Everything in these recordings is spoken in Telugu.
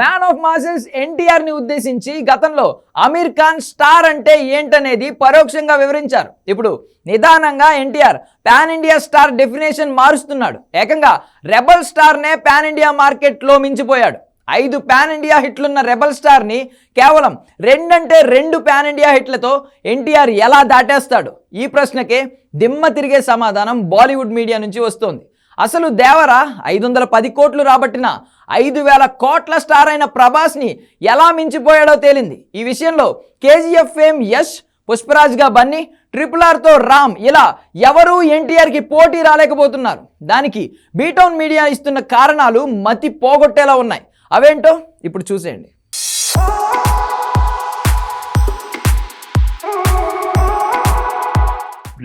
మ్యాన్ ఆఫ్ మాసెస్ ఎన్టీఆర్ని ఉద్దేశించి గతంలో అమీర్ ఖాన్ స్టార్ అంటే ఏంటనేది పరోక్షంగా వివరించారు. ఇప్పుడు నిదానంగా NTR pan India star definition మారుస్తున్నాడు. ఏకంగా రెబల్ స్టార్నే పాన్ ఇండియా మార్కెట్లో మించిపోయాడు. ఐదు పాన్ ఇండియా హిట్లున్న రెబల్ స్టార్ని కేవలం రెండంటే రెండు పాన్ ఇండియా హిట్లతో ఎన్టీఆర్ ఎలా దాటేస్తాడు? ఈ ప్రశ్నకే దిమ్మ తిరిగే సమాధానం బాలీవుడ్ మీడియా నుంచి వస్తోంది. అసలు దేవర? ఐదు వందల పది కోట్లు రాబట్టిన ఐదు వేల కోట్ల స్టార్ అయిన ప్రభాస్ని ఎలా మించిపోయాడో తేలింది. ఈ విషయంలో కేజీఎఫ్ ఫేమ్ యష్ పుష్పరాజ్గా బన్నీ ట్రిపుల్ ఆర్తో రామ్ ఇలా ఎవరూ ఎన్టీఆర్కి పోటీ రాలేకపోతున్నారు. దానికి బీటౌన్ మీడియా ఇస్తున్న కారణాలు మతి పోగొట్టేలా ఉన్నాయి. అవేంటో ఇప్పుడు చూసేయండి.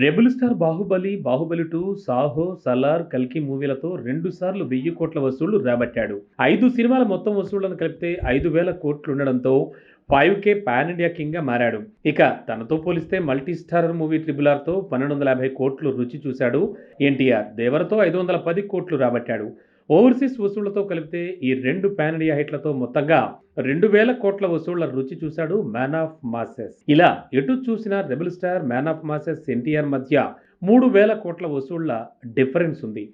Rebel star Baahubali Baahubali two Saaho Salaar కల్కి మూవీలతో రెండు సార్లు వెయ్యి కోట్ల వసూళ్ళు రాబట్టాడు. ఐదు సినిమాల మొత్తం వసూళ్ళను కలిపితే ఐదు వేల కోట్లు ఉండడంతో ఫైవ్ కే పాన్ ఇండియా కింగ్గా మారాడు. ఇక తనతో పోలిస్తే మల్టీ స్టారర్ మూవీ ట్రిబుల్ ఆర్తో పన్నెండు వందల యాభై కోట్లు రుచి చూశాడు. ఎన్టీఆర్ దేవరతో ఐదు వందల పది కోట్లు రాబట్టాడు. ఓవర్సీస్ వసూళ్ళతో కలిపితే ఈ రెండు పాన్ ఇండియా హిట్లతో మొత్తంగా రెండు వేల కోట్ల వసూళ్ళ రుచి చూశాడు మ్యాన్ ఆఫ్ మాసెస్. ఇలా ఎటు చూసినా rebel star man of masses NTR మధ్య మూడు వేల కోట్ల వసూళ్ళ డిఫరెన్స్ ఉంది.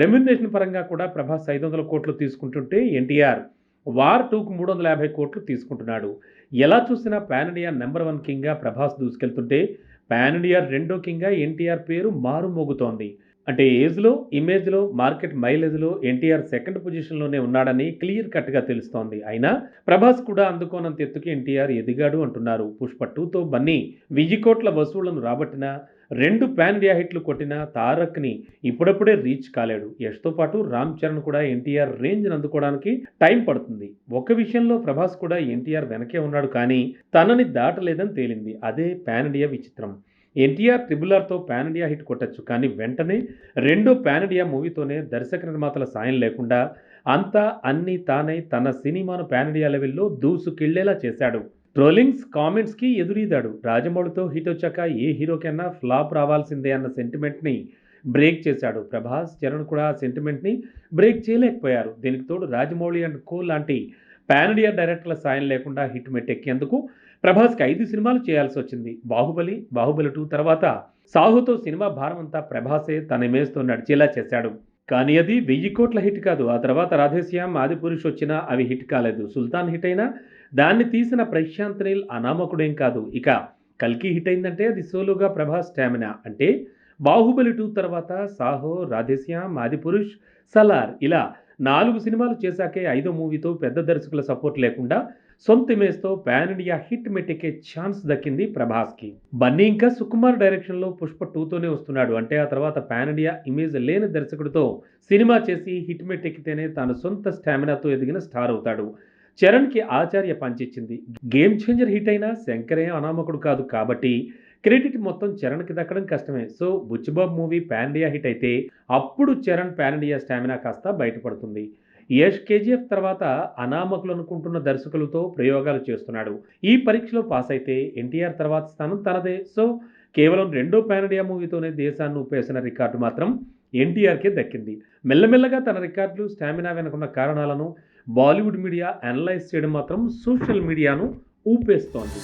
రెమ్యునరేషన్ పరంగా కూడా ప్రభాస్ ఐదు వందల కోట్లు తీసుకుంటుంటే ఎన్టీఆర్ వార్ టూకు మూడు వందల యాభై కోట్లు తీసుకుంటున్నాడు. ఎలా చూసినా పాన్ ఇండియా నెంబర్ వన్ కింగ్గా ప్రభాస్ దూసుకెళ్తుంటే పాన్ ఇండియా రెండో కింగ్గా ఎన్టీఆర్ పేరు మారుమోగుతోంది. అంటే ఏజ్లో ఇమేజ్లో మార్కెట్ మైలేజ్లో ఎన్టీఆర్ సెకండ్ పొజిషన్లోనే ఉన్నాడని క్లియర్ కట్గా తెలుస్తోంది. అయినా ప్రభాస్ కూడా అందుకోనంత ఎత్తుకి ఎన్టీఆర్ ఎదిగాడు అంటున్నారు. పుష్ప టూతో బన్నీ వెయ్యి కోట్ల వసూళ్ళను రాబట్టిన రెండు ప్యాన్ ఇండియా హిట్లు కొట్టిన తారక్ని ఇప్పుడప్పుడే రీచ్ కాలేడు. యష్తో పాటు రామ్ చరణ్ కూడా ఎన్టీఆర్ రేంజ్ని అందుకోవడానికి టైం పడుతుంది. ఒక విషయంలో ప్రభాస్ కూడా ఎన్టీఆర్ వెనకే ఉన్నాడు కానీ తనని దాటలేదని తేలింది. అదే ప్యాన్ ఇండియా విచిత్రం. ఎన్టీఆర్ ట్రిబుల్ ఆర్తో పాన్ ఇండియా హిట్ కొట్టచ్చు కానీ వెంటనే రెండో పాన్ ఇండియా మూవీతోనే దర్శక నిర్మాతల సాయం లేకుండా అంతా అన్నీ తానై తన సినిమాను పాన్ ఇండియా లెవెల్లో దూసుకెళ్ళేలా చేశాడు. ట్రోలింగ్స్ కామెంట్స్కి ఎదురీదాడు. రాజమౌళితో హిట్ వచ్చాక ఏ హీరోకైనా ఫ్లాప్ రావాల్సిందే అన్న సెంటిమెంట్ని బ్రేక్ చేశాడు. ప్రభాస్ చరణ్ కూడా ఆ సెంటిమెంట్ని బ్రేక్ చేయలేకపోయారు. దీనికి తోడు రాజమౌళి అండ్ కో లాంటి పాన్ ఇండియా డైరెక్టర్ల సాయం లేకుండా హిట్ మెట్టెక్కేందుకు ప్రభాస్కి ఐదు సినిమాలు చేయాల్సి వచ్చింది. బాహుబలి బాహుబలి టూ తర్వాత సాహుతో సినిమా భారమంతా ప్రభాసే తన ఇమేజ్తో నడిచేలా చేశాడు. కానీ అది వెయ్యి కోట్ల హిట్ కాదు. ఆ తర్వాత రాధేశ్యామ్ ఆదిపురుష్ వచ్చినా అవి హిట్ కాలేదు. సుల్తాన్ హిట్ అయినా దాన్ని తీసిన ప్రశాంత్ నీల్ అనామకుడేం కాదు. ఇక కల్కి హిట్ అయిందంటే అది సోలోగా ప్రభాస్ స్టామినా. అంటే బాహుబలి టూ తర్వాత సాహో రాధేశ్యామ్ ఆదిపురుష్ సలార్ ఇలా నాలుగు సినిమాలు చేశాకే ఐదో మూవీతో పెద్ద దర్శకుల సపోర్ట్ లేకుండా సొంత ఇమేజ్తో పాన్ ఇండియా హిట్ మెట్టెక్కే ఛాన్స్ దక్కింది ప్రభాస్కి. బన్నీ ఇంకా సుకుమార్ డైరెక్షన్లో పుష్ప టూతోనే వస్తున్నాడు. అంటే ఆ తర్వాత పాన్ ఇండియా ఇమేజ్ లేని దర్శకుడితో సినిమా చేసి హిట్ మెట్టెక్కితేనే తాను సొంత స్టామినాతో ఎదిగిన స్టార్ అవుతాడు. చరణ్కి ఆచార్య పంచిచ్చింది. గేమ్ చేంజర్ హిట్ అయినా శంకరే అనామకుడు కాదు కాబట్టి క్రెడిట్ మొత్తం చరణ్కి దక్కడం కష్టమే. So Buchibabu movie pan India hit అయితే అప్పుడు చరణ్ పాన్ ఇండియా స్టామినా కాస్త బయటపడుతుంది. యష్ కేజీఎఫ్ తర్వాత అనామకులు అనుకుంటున్న దర్శకులతో ప్రయోగాలు చేస్తున్నాడు. ఈ పరీక్షలో పాస్ అయితే ఎన్టీఆర్ తర్వాత స్థానం తనదే. సో కేవలం రెండో పానడియా మూవీతోనే దేశాన్ని ఊపేసిన రికార్డు మాత్రం ఎన్టీఆర్కే దక్కింది. మెల్లమెల్లగా తన రికార్డులు స్టామినా వెనుకున్న కారణాలను బాలీవుడ్ మీడియా అనలైజ్ చేయడం మాత్రం సోషల్ మీడియాను ఊపేస్తోంది.